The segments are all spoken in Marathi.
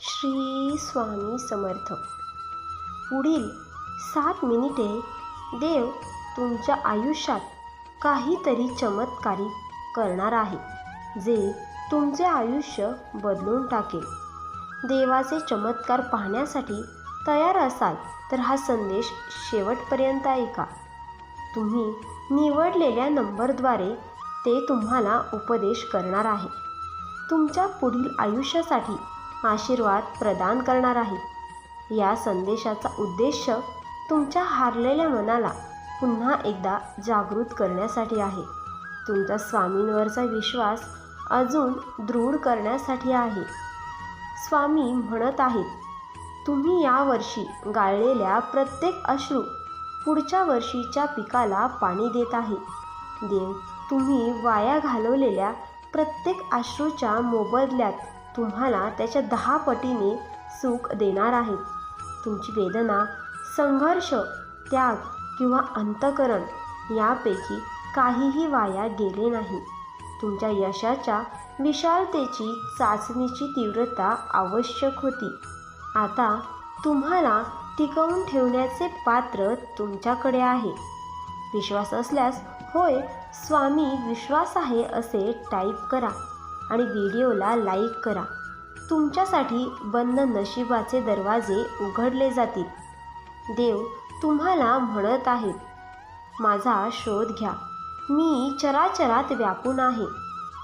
श्री स्वामी समर्थ. पुढील सात मिनिटे देव तुमच्या आयुष्यात काहीतरी चमत्कारी करणार आहे जे तुमचे आयुष्य बदलून टाकेल. देवाचे चमत्कार पाहण्यासाठी तयार असाल तर हा संदेश शेवटपर्यंत ऐका. तुम्ही निवडलेल्या नंबरद्वारे ते तुम्हाला उपदेश करणार आहे. तुमच्या पुढील आयुष्यासाठी आशीर्वाद प्रदान करणार आहे. या संदेशाचा उद्देश तुमच्या हारलेल्या मनाला पुन्हा एकदा जागृत करण्यासाठी आहे. तुमचा स्वामींवरचा विश्वास अजून दृढ करण्यासाठी आहे. स्वामी म्हणत आहेत तुम्ही यावर्षी गाळलेल्या प्रत्येक अश्रू पुढच्या वर्षीच्या पिकाला पाणी देत आहे. देव तुम्ही वाया घालवलेल्या प्रत्येक अश्रूच्या मोबदल्यात तुम्हाला त्याच्या दहा पटीने सुख देणार आहेत. तुमची वेदना संघर्ष त्याग किंवा अंतकरण यापैकी काहीही वाया गेले नाही. तुमच्या यशाच्या विशालतेची चाचणीची तीव्रता आवश्यक होती. आता तुम्हाला टिकवून ठेवण्याचे पात्र तुमच्याकडे आहे. विश्वास असल्यास होय स्वामी विश्वास आहे असे टाईप करा. आणि व्हिडिओला लाईक करा. तुमच्यासाठी बंद नशिबाचे दरवाजे उघडले जातील. देव तुम्हाला म्हणत आहेत माझा शोध घ्या. मी चराचरात व्यापून आहे.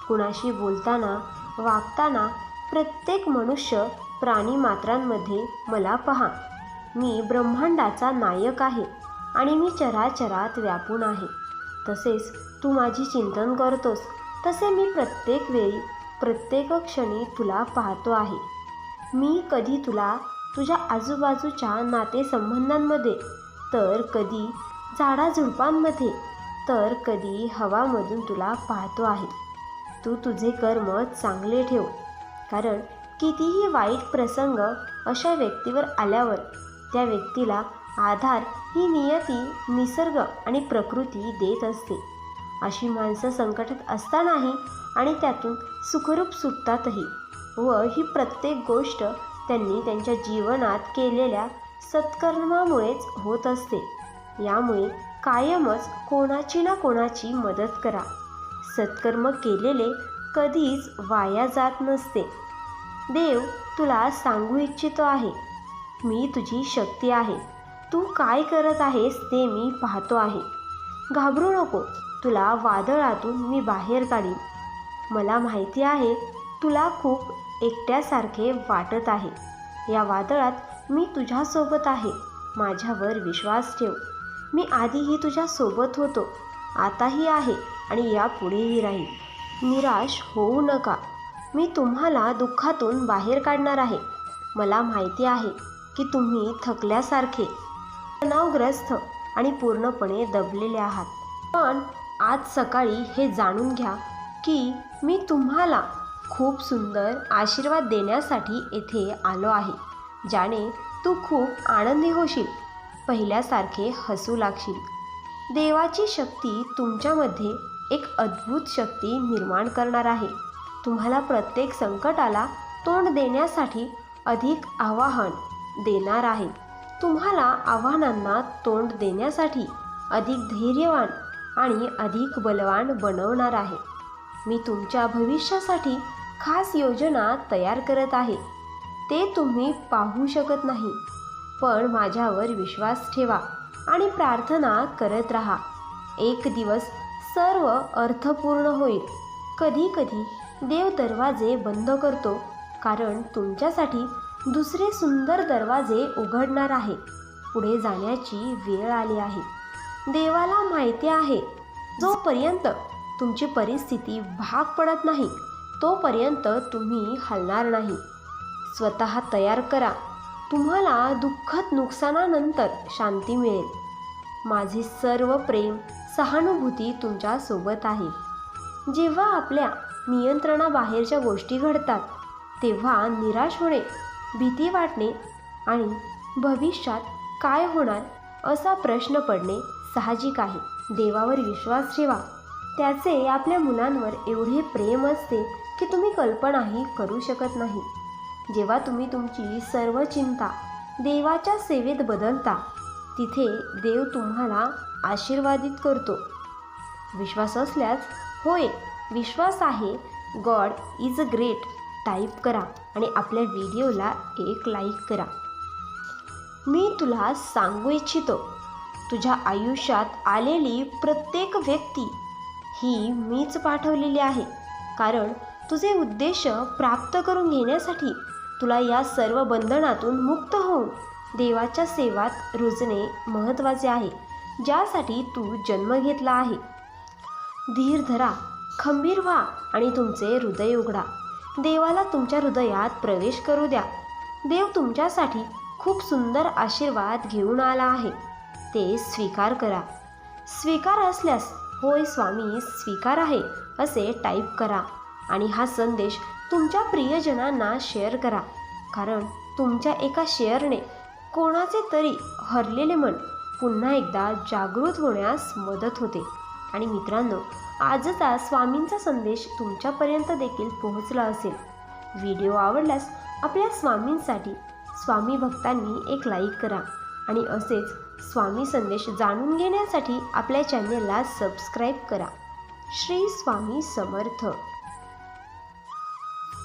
कुणाशी बोलताना वागताना प्रत्येक मनुष्य प्राणी मात्रांमध्ये मला पहा. मी ब्रह्मांडाचा नायक आहे आणि मी चराचरात व्यापून आहे. तसेच तू माझी चिंतन करतोस. तसे मी प्रत्येक वेळी प्रत्येक क्षणी तुला पाहतो आहे. मी कधी तुला तुझ्या आजूबाजूच्या नातेसंबंधांमध्ये तर कधी झाडाझुडपांमध्ये तर कधी हवामधून तुला पाहतो आहे. तू तुझे कर्म चांगले ठेव. कारण कितीही वाईट प्रसंग अशा व्यक्तीवर आल्यावर त्या व्यक्तीला आधार ही नियती निसर्ग आणि प्रकृती देत असते. अशी माणसं संकटात असतानाही आणि त्यातून सुखरूप सुटतातही. व ही प्रत्येक गोष्ट त्यांनी त्यांच्या जीवनात केलेल्या सत्कर्मामुळेच होत असते. यामुळे कायमच कोणाची ना कोणाची मदत करा. सत्कर्म केलेले कधीच वाया जात नसते. देव तुला सांगू इच्छितो आहे. मी तुझी शक्ती आहे. तू काय करत आहेस ते मी पाहतो आहे. घाबरू नको. तुला वादळातून मी बाहेर काढीन. मला माहिती आहे तुला खूप एकट्यासारखे वाटत आहे. या वादळात मी तुझ्यासोबत आहे. माझ्यावर विश्वास ठेव. मी आधीही तुझ्यासोबत होतो. आताही आहे आणि यापुढेही राहील. निराश होऊ नका. मी तुम्हाला दुःखातून बाहेर काढणार आहे. मला माहिती आहे की तुम्ही थकल्यासारखे तणावग्रस्त आणि पूर्णपणे दबलेले आहात. पण आज सकाळी हे जाणून घ्या की मी तुम्हाला खूप सुंदर आशीर्वाद देण्यासाठी येथे आलो आहे ज्याने तू खूप आनंदी होशील पहिल्यासारखे हसू लागशील. देवाची शक्ती तुमच्यामध्ये एक अद्भुत शक्ती निर्माण करणार आहे. तुम्हाला प्रत्येक संकटाला तोंड देण्यासाठी अधिक आवाहन देणार आहे. तुम्हाला आव्हानांना तोंड देण्यासाठी अधिक धैर्यवान आणि अधिक बलवान बनवणार आहे. मी तुमच्या भविष्यासाठी खास योजना तयार करत आहे. ते तुम्ही पाहू शकत नाही. पण माझ्यावर विश्वास ठेवा आणि प्रार्थना करत राहा. एक दिवस सर्व अर्थपूर्ण होईल. कधी कधी देव दरवाजे बंद करतो कारण तुमच्यासाठी दुसरे सुंदर दरवाजे उघडणार आहे. पुढे जाण्याची वेळ आली आहे. देवाला माहिती आहे. जोपर्यंत तुमची परिस्थिती भाग पडत नाही तोपर्यंत तुम्ही हलणार नाही. स्वतः तयार करा. तुम्हाला दुःखद नुकसानानंतर शांती मिळेल. माझे सर्व प्रेम सहानुभूती तुमच्यासोबत आहे. जेव्हा आपल्या नियंत्रणाबाहेरच्या गोष्टी घडतात तेव्हा निराश होणे भीती वाटणे आणि भविष्यात काय होणार असा प्रश्न पडणे साहजिक आहे. देवावर विश्वास ठेवा. त्याचे आपल्या मुलांवर एवढे प्रेम असते की तुम्ही कल्पनाही करू शकत नाही. जेव्हा तुम्ही तुमची सर्व चिंता देवाच्या सेवेत बदलता तिथे देव तुम्हाला आशीर्वादित करतो. विश्वास असल्यास होय विश्वास आहे. God is a great. Type करा आणि आपल्या व्हिडिओला एक लाईक करा. मी तुला सांगू इच्छितो तुझ्या आयुष्यात आलेली प्रत्येक व्यक्ती ही मीच पाठवलेली आहे. कारण तुझे उद्देश प्राप्त करून घेण्यासाठी तुला या सर्व बंधनातून मुक्त होऊन देवाच्या सेवात रुजणे महत्त्वाचे आहे ज्यासाठी तू जन्म घेतला आहे. धीर धरा खंबीर व्हा आणि तुमचे हृदय उघडा. देवाला तुमच्या हृदयात प्रवेश करू द्या. देव तुमच्यासाठी खूप सुंदर आशीर्वाद घेऊन आला आहे. ते स्वीकार करा. स्वीकार असल्यास होय स्वामी स्वीकार आहे असे टाईप करा. आणि हा संदेश तुमच्या प्रियजनांना शेअर करा. कारण तुमच्या एका शेअरने कोणाचे तरी हरलेले मन पुन्हा एकदा जागृत होण्यास मदत होते. आणि मित्रांनो आजचा स्वामींचा संदेश तुमच्यापर्यंत देखील पोहोचला असेल. व्हिडिओ आवडल्यास आपल्या स्वामींसाठी स्वामी भक्तांनी एक लाईक करा. आणि असेच स्वामी संदेश जाणून घेण्यासाठी आपल्या चॅनेलला सबस्क्राईब करा. श्री स्वामी समर्थ.